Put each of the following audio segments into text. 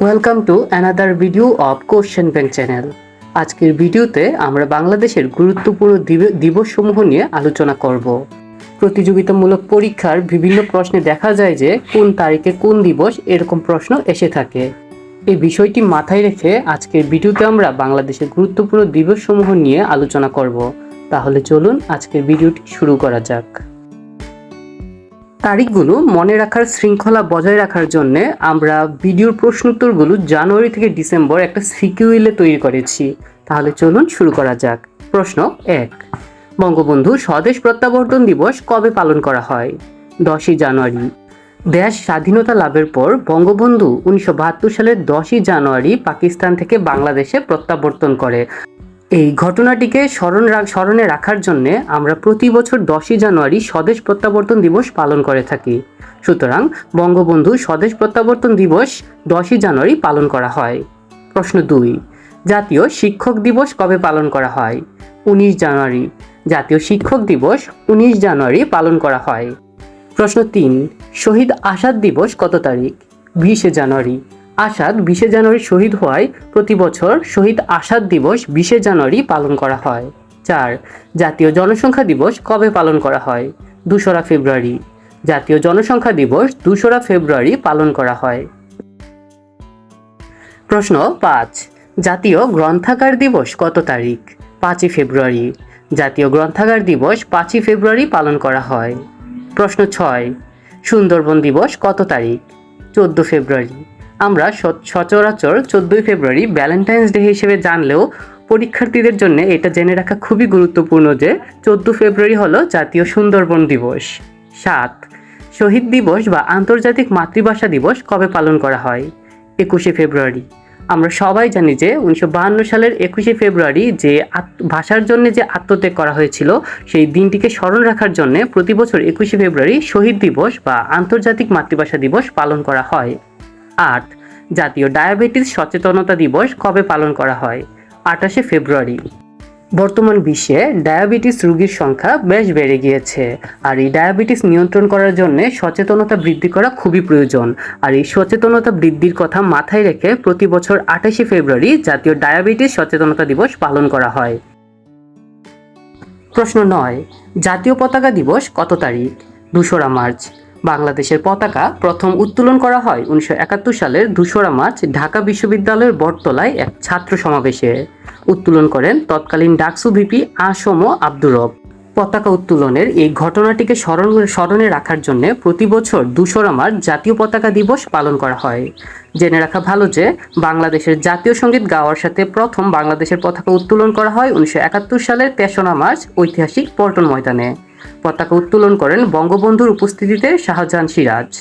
Welcome to another video of question bank channel আজকের ভিডিওতে আমরা বাংলাদেশের গুরুত্বপূর্ণ দিব- দিবসসমূহ নিয়ে আলোচনা করব। প্রতিযোগিতামূলক পরীক্ষার বিভিন্ন প্রশ্নে দেখা যায় যে কোন তারিখে কোন দিবস এরকম প্রশ্ন এসে থাকে। এই বিষয়টি মাথায় রেখে আজকের ভিডিওতে আমরা বাংলাদেশের গুরুত্বপূর্ণ দিবসসমূহ নিয়ে আলোচনা করব। তাহলে চলুন আজকের ভিডিওটি শুরু করা যাক। তারিখগুলো মনে রাখার শৃঙ্খলা বজায় রাখার জন্য আমরা ভিডিওর প্রশ্নোত্তরগুলো জানুয়ারি থেকে ডিসেম্বর একটা সিকিউইলে তৈরি করেছি। তাহলে চলুন শুরু করা যাক। প্রশ্ন এক। বঙ্গবন্ধু স্বদেশ প্রত্যাবর্তন দিবস কবে পালন করা হয়? দশই জানুয়ারি। দেশ স্বাধীনতা লাভের পর বঙ্গবন্ধু উনিশশো বাহাত্তর সালের দশই জানুয়ারি পাকিস্তান থেকে বাংলাদেশে প্রত্যাবর্তন করে। এই ঘটনাটিকে স্মরণ স্মরণে রাখার জন্যে আমরা প্রতি বছর দশই জানুয়ারি স্বদেশ প্রত্যাবর্তন দিবস পালন করে থাকি। সুতরাং বঙ্গবন্ধু স্বদেশ প্রত্যাবর্তন দিবস দশই জানুয়ারি পালন করা হয়। প্রশ্ন দুই, জাতীয় শিক্ষক দিবস কবে পালন করা হয়? উনিশ জানুয়ারি, জাতীয় শিক্ষক দিবস উনিশ জানুয়ারি পালন করা হয়। প্রশ্ন তিন, শহীদ আসাদ দিবস কত তারিখ? বিশে জানুয়ারি আসাদ বিশে জানুয়ারি শহীদ হওয়ায় প্রতি বছর শহীদ আসাদ দিবস বিশে জানুয়ারি পালন করা হয়। চার, জাতীয় জনসংখ্যা দিবস কবে পালন করা হয়? দোসরা ফেব্রুয়ারি। জাতীয় জনসংখ্যা দিবস দোসরা ফেব্রুয়ারি পালন করা হয়। প্রশ্ন পাঁচ, জাতীয় গ্রন্থাগার দিবস কত তারিখ? পাঁচই ফেব্রুয়ারি। জাতীয় গ্রন্থাগার দিবস পাঁচই ফেব্রুয়ারি পালন করা হয়। প্রশ্ন ছয়, সুন্দরবন দিবস কত তারিখ? চোদ্দ ফেব্রুয়ারি। আমরা সচরাচর চোদ্দোই ফেব্রুয়ারি ভ্যালেন্টাইন্স ডে হিসেবে জানলেও পরীক্ষার্থীদের জন্য এটা জেনে রাখা খুবই গুরুত্বপূর্ণ যে চোদ্দ ফেব্রুয়ারি হলো জাতীয় সুন্দরবন দিবস। সাত, শহীদ দিবস বা আন্তর্জাতিক মাতৃভাষা দিবস কবে পালন করা হয়? একুশে ফেব্রুয়ারি। আমরা সবাই জানি যে উনিশশো সালের একুশে ফেব্রুয়ারি যে ভাষার জন্য যে আত্মত্যাগ করা হয়েছিল, সেই দিনটিকে স্মরণ রাখার জন্য প্রতি বছর একুশে ফেব্রুয়ারি শহীদ দিবস বা আন্তর্জাতিক মাতৃভাষা দিবস পালন করা হয়। আট, জাতীয় ডায়াবেটিস সচেতনতা দিবস কবে পালন করা হয়? আঠাশে ফেব্রুয়ারি। বর্তমান বিশ্বে ডায়াবেটিস রোগীর সংখ্যা বেশ বেড়ে গিয়েছে, আর এই ডায়াবেটিস নিয়ন্ত্রণ করার জন্য সচেতনতা বৃদ্ধি করা খুবই প্রয়োজন। আর এই সচেতনতা বৃদ্ধির কথা মাথায় রেখে প্রতি বছর আঠাশে ফেব্রুয়ারি জাতীয় ডায়াবেটিস সচেতনতা দিবস পালন করা হয়। প্রশ্ন নয়, জাতীয় পতাকা দিবস কত তারিখ? দোসরা মার্চ। বাংলাদেশের পতাকা প্রথম উত্তোলন করা হয় উনিশশো একাত্তর সালের দোসরা মার্চ ঢাকা বিশ্ববিদ্যালয়ের বটতলায় এক ছাত্র সমাবেশে। উত্তোলন করেন তৎকালীন ডাকসু ভিপি আসম আব্দুর রব। পতাকা উত্তোলনের এই ঘটনাটিকে স্মরণ, স্মরণে রাখার জন্য প্রতি বছর দোসরা মার্চ জাতীয় পতাকা দিবস পালন করা হয়। জেনে রাখা ভালো যে বাংলাদেশের জাতীয় সংগীত গাওয়ার সাথে প্রথম বাংলাদেশের পতাকা উত্তোলন করা হয় উনিশশো একাত্তর সালের তেসরা মার্চ ঐতিহাসিক পল্টন ময়দানে। পতাকা উত্তোলন করেন বঙ্গবন্ধুর উপস্থিতিতে শাহজাহান সিরাজ।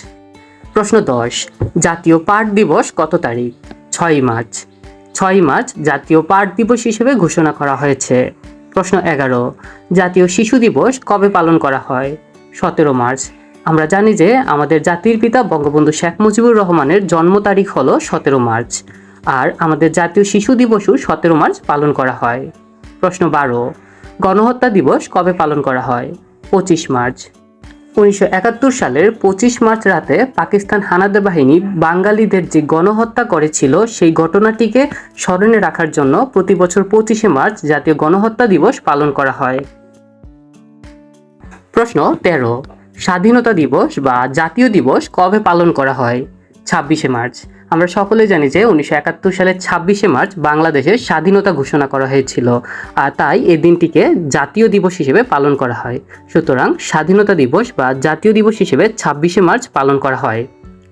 প্রশ্ন দশ, জাতীয় পাট দিবস কত তারিখ? ছয় মার্চ। ছয় মার্চ জাতীয় পাট দিবস হিসেবে ঘোষণা করা হয়েছে। প্রশ্ন এগারো, জাতীয় শিশু দিবস কবে পালন করা হয়? সতেরো মার্চ। আমরা জানি যে আমাদের জাতির পিতা বঙ্গবন্ধু শেখ মুজিবুর রহমানের জন্ম তারিখ হলো সতেরো মার্চ আর আমাদের জাতীয় শিশু দিবসও সতেরো মার্চ পালন করা হয়। প্রশ্ন বারো, গণহত্যা দিবস কবে পালন করা হয়? পঁচিশ মার্চ। উনিশশো একাত্তর সালের পঁচিশ মার্চ রাতে পাকিস্তান হানাদার বাহিনী বাঙালিদের যে গণহত্যা করেছিল, সেই ঘটনাটিকে স্মরণে রাখার জন্য প্রতি বছর পঁচিশে মার্চ জাতীয় গণহত্যা দিবস পালন করা হয়। প্রশ্ন তেরো, স্বাধীনতা দিবস বা জাতীয় দিবস কবে পালন করা হয়? ছাব্বিশে মার্চ। আমরা সকলে জানি যে উনিশশো একাত্তর সালের ছাব্বিশে মার্চ বাংলাদেশের স্বাধীনতা ঘোষণা করা হয়েছিল। আর তাই এই দিনটিকে জাতীয় দিবস হিসেবে পালন করা হয়। সুতরাং স্বাধীনতা দিবস বা জাতীয় দিবস হিসেবে ছাব্বিশে মার্চ পালন করা হয়।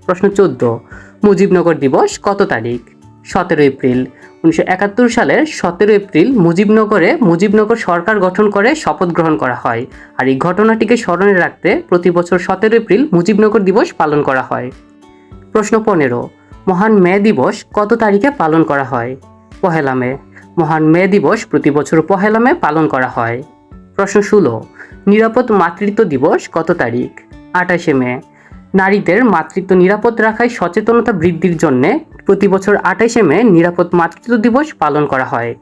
প্রশ্ন চোদ্দ। মুজিবনগর দিবস কত তারিখ? সতেরো এপ্রিল। উনিশশো একাত্তর সালের সতেরো এপ্রিল মুজিবনগরে মুজিবনগর সরকার গঠন করে শপথ গ্রহণ করা হয়। আর এই ঘটনাটিকে স্মরণে রাখতে প্রতি বছর সতেরো এপ্রিল মুজিবনগর দিবস পালন করা হয়। প্রশ্ন পনেরো। মহান মে দিবস কত তারিখে পালন করা হয়? পহেলা মে। মহান মে দিবস প্রতি বছর পহেলা মে পালন করা হয়। প্রশ্ন ষোলো। নিরাপদ মাতৃত্ব দিবস কত তারিখ? আঠাশে মে। নারীদের মাতৃত্ব নিরাপদ রাখায় সচেতনতা বৃদ্ধির জন্যে প্রতি বছর আঠাশে মে নিরাপদ মাতৃত্ব দিবস পালন করা হয়।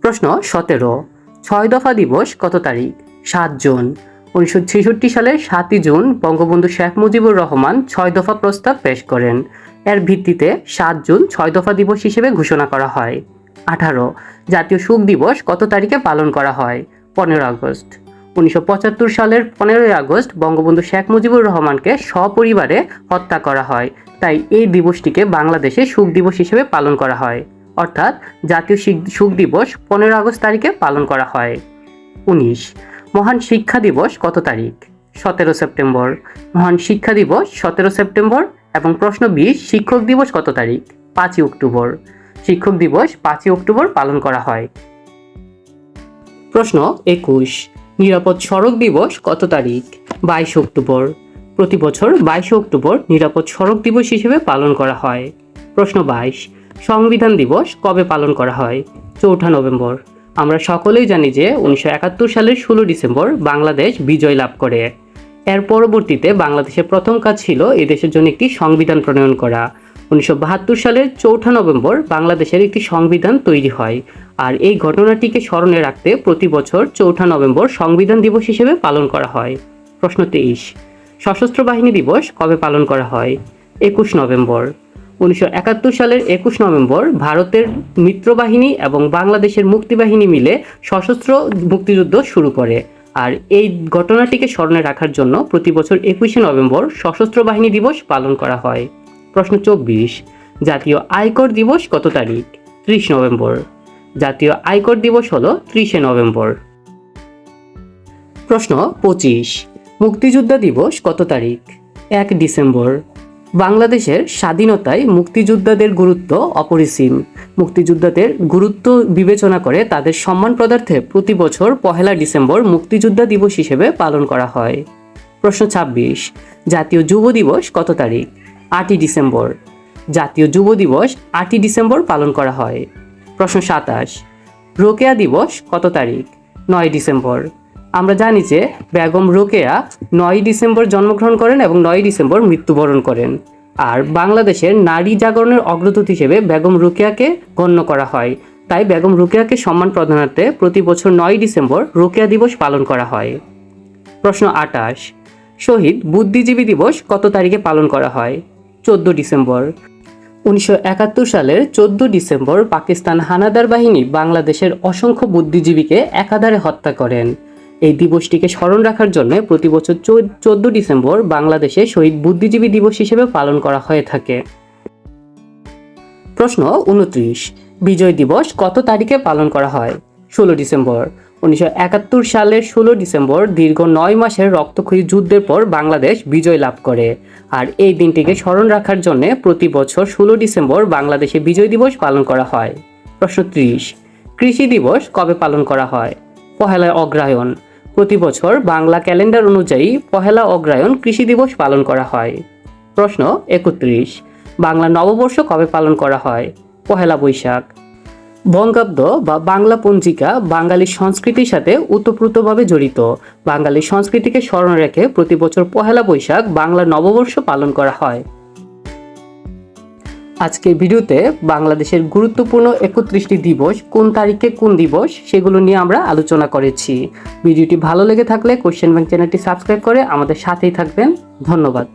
প্রশ্ন সতেরো। ছয় দফা দিবস কত তারিখ? সাত জুন। উনিশশো সালের সাতই জুন বঙ্গবন্ধু শেখ মুজিবুর রহমান ছয় দফা প্রস্তাব পেশ করেন। এর ভিত্তিতে সাত জুন ছয় দফা দিবস হিসেবে ঘোষণা করা হয়। আঠারো, জাতীয় শোক দিবস কত তারিখে পালন করা হয়? পনেরো আগস্ট। উনিশশো পঁচাত্তর সালের পনেরোই আগস্ট বঙ্গবন্ধু শেখ মুজিবুর রহমানকে সপরিবারে হত্যা করা হয়। তাই এই দিবসটিকে বাংলাদেশে শোক দিবস হিসেবে পালন করা হয়। অর্থাৎ জাতীয় শোক দিবস পনেরো আগস্ট তারিখে পালন করা হয়। উনিশ মহান শিক্ষা দিবস কত তারিখ? সতেরো সেপ্টেম্বর। মহান শিক্ষা দিবস সতেরো সেপ্টেম্বর এবং প্রশ্ন বিশ, শিক্ষক দিবস কত তারিখ? পাঁচই অক্টোবর। শিক্ষক দিবস পাঁচই অক্টোবর পালন করা হয়। প্রশ্ন একুশ, নিরাপদ সড়ক দিবস কত তারিখ? বাইশ অক্টোবর। প্রতি বছর বাইশে অক্টোবর নিরাপদ সড়ক দিবস হিসেবে পালন করা হয়। প্রশ্ন বাইশ, সংবিধান দিবস কবে পালন করা হয়? চৌঠা নভেম্বর। আমরা সকলেই জানি যে উনিশশো একাত্তর সালের ষোলো ডিসেম্বর বাংলাদেশ বিজয় লাভ করে। এর পরবর্তীতে বাংলাদেশের প্রথম কাজ ছিল এদেশের জন্য একটি সংবিধান প্রণয়ন করা। উনিশশো বাহাত্তর সালের চৌঠা নভেম্বর বাংলাদেশের একটি সংবিধান তৈরি হয় আর এই ঘটনাটিকে স্মরণে রাখতে প্রতি বছর চৌঠা নভেম্বর সংবিধান দিবস হিসেবে পালন করা হয়। প্রশ্ন তেইশ, সশস্ত্র বাহিনী দিবস কবে পালন করা হয়? একুশ নভেম্বর। উনিশশো একাত্তর সালের একুশ নভেম্বর ভারতের মিত্রবাহিনী এবং বাংলাদেশের মুক্তিবাহিনী মিলে সশস্ত্র মুক্তিযুদ্ধ শুরু করে। আর এই ঘটনাটিকে স্মরণে রাখার জন্য প্রতি বছর একুশে নভেম্বর সশস্ত্র বাহিনী দিবস পালন করা হয়। প্রশ্ন চব্বিশ, জাতীয় আয়কর দিবস কত তারিখ? ত্রিশ নভেম্বর। জাতীয় আয়কর দিবস হলো ত্রিশে নভেম্বর। প্রশ্ন পঁচিশ, মুক্তিযোদ্ধা দিবস কত তারিখ? এক ডিসেম্বর। বাংলাদেশের স্বাধীনতায় মুক্তিযোদ্ধাদের গুরুত্ব অপরিসীম। মুক্তিযোদ্ধাদের গুরুত্ব বিবেচনা করে তাদের সম্মান প্রদার্থে প্রতি বছর পহেলা ডিসেম্বর মুক্তিযোদ্ধা দিবস হিসেবে পালন করা হয়। প্রশ্ন ছাব্বিশ, জাতীয় যুব দিবস কত তারিখ? আটই ডিসেম্বর। জাতীয় যুব দিবস আটই ডিসেম্বর পালন করা হয়। প্রশ্ন সাতাশ, রোকেয়া দিবস কত তারিখ? নয় ডিসেম্বর। আমরা জানি যে বেগম রোকেয়া নয় ডিসেম্বর জন্মগ্রহণ করেন এবং নয় ডিসেম্বর মৃত্যুবরণ করেন। আর বাংলাদেশের নারী জাগরণের অগ্রদূত হিসেবে বেগম রোকেয়াকে গণ্য করা হয়। তাই বেগম রোকেয়াকে সম্মান প্রদানার্থে প্রতি বছর নয় ডিসেম্বর রোকেয়া দিবস পালন করা হয়। প্রশ্ন আটাশ, শহীদ বুদ্ধিজীবী দিবস কত তারিখে পালন করা হয়? চোদ্দ ডিসেম্বর। উনিশশো একাত্তর সালের চোদ্দ ডিসেম্বর পাকিস্তান হানাদার বাহিনী বাংলাদেশের অসংখ্য বুদ্ধিজীবীকে একাধারে হত্যা করেন। এই দিবসটিকে স্মরণ রাখার জন্য প্রতি বছর চোদ্দ ডিসেম্বর বাংলাদেশে শহীদ বুদ্ধিজীবী দিবস হিসেবে পালন করা হয়ে থাকে। প্রশ্ন উনত্রিশ, বিজয় দিবস কত তারিখে পালন করা হয়? ষোলো ডিসেম্বর, উনিশশো একাত্তর সালের ষোলো ডিসেম্বর দীর্ঘ নয় মাসের রক্তক্ষয়ী যুদ্ধের পর বাংলাদেশ বিজয় লাভ করে। আর এই দিনটিকে স্মরণ রাখার জন্য প্রতি বছর ষোলো ডিসেম্বর বাংলাদেশে বিজয় দিবস পালন করা হয়। প্রশ্ন ত্রিশ, কৃষি দিবস কবে পালন করা হয়? পহেলা অগ্রায়ণ প্রতি বছর বাংলা ক্যালেন্ডার অনুযায়ী পহেলা অগ্রায়ণ কৃষি দিবস পালন করা হয়। প্রশ্ন একত্রিশ, বাংলা নববর্ষ কবে পালন করা হয়? পহেলা বৈশাখ। বঙ্গাব্দ বা বাংলা পঞ্জিকা বাঙালি সংস্কৃতির সাথে ওতপ্রোতভাবে জড়িত। বাঙালি সংস্কৃতিকে স্মরণ রেখে প্রতি বছর পহেলা বৈশাখ বাংলা নববর্ষ পালন করা হয়। আজকের ভিডিওতে বাংলাদেশের গুরুত্বপূর্ণ একত্রিশটি দিবস কোন তারিখে কোন দিবস সেগুলো নিয়ে আমরা আলোচনা করেছি। ভিডিওটি ভালো লেগে থাকলে কোশ্চেন ব্যাংক চ্যানেলটি সাবস্ক্রাইব করে আমাদের সাথেই থাকবেন। ধন্যবাদ।